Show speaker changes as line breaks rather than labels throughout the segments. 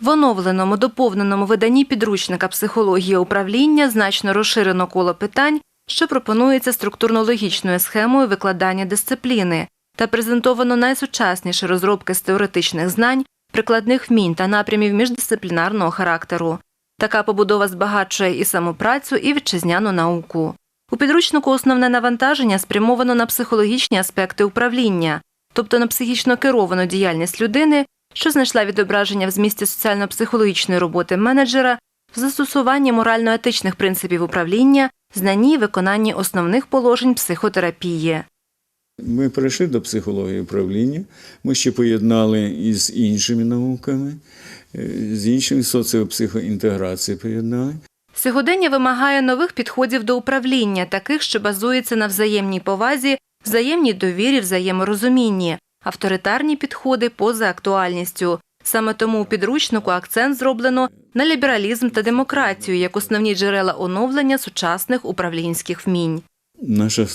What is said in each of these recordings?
В оновленому доповненому виданні підручника психологія управління значно розширено коло питань, що пропонується структурно-логічною схемою викладання дисципліни та презентовано найсучасніші розробки з теоретичних знань, прикладних вмінь та напрямів міждисциплінарного характеру. Така побудова збагачує і самопрацю, і вітчизняну науку. У підручнику основне навантаження спрямовано на психологічні аспекти управління, тобто на психічно керовану діяльність людини, що знайшла відображення в змісті соціально-психологічної роботи менеджера, в застосуванні морально-етичних принципів управління, знанні і виконанні основних положень психотерапії.
Ми перейшли до психології управління. Ми ще поєднали із іншими науками, е, з іншими соціопсихоінтеграції поєднали.
Сьогодення вимагає нових підходів до управління, таких, що базуються на взаємній повазі, взаємній довірі, взаєморозумінні, авторитарні підходи поза актуальністю. Саме тому у підручнику акцент зроблено на лібералізм та демократію як основні джерела оновлення сучасних управлінських вмінь.
Наша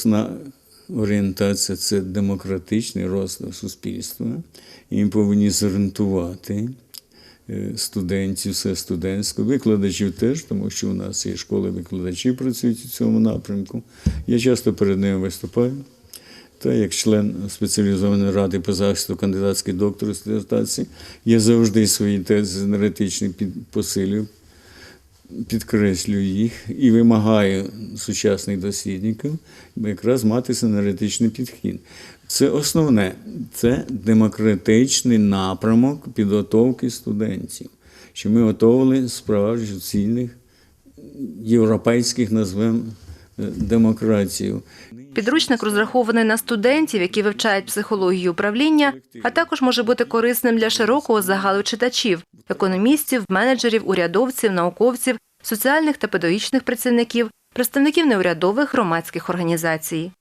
орієнтація це демократичний розвиток суспільства. І ми повинні зорієнтувати е, студентів, все студентське, викладачів теж, тому що у нас є школи викладачів працюють у цьому напрямку. Я часто перед ними виступаю. Та як член спеціалізованої ради по захисту кандидатської докторської дисертації, я завжди свої тези енергетичні посилюю, підкреслюю їх і вимагаю сучасних дослідників якраз мати енергетичний підхід. Це основне, це демократичний напрямок підготовки студентів, що ми готували справді цільних європейських назвемо демократію.
Підручник розрахований на студентів, які вивчають психологію управління, а також може бути корисним для широкого загалу читачів, економістів, менеджерів, урядовців, науковців, соціальних та педагогічних працівників, представників неурядових громадських організацій.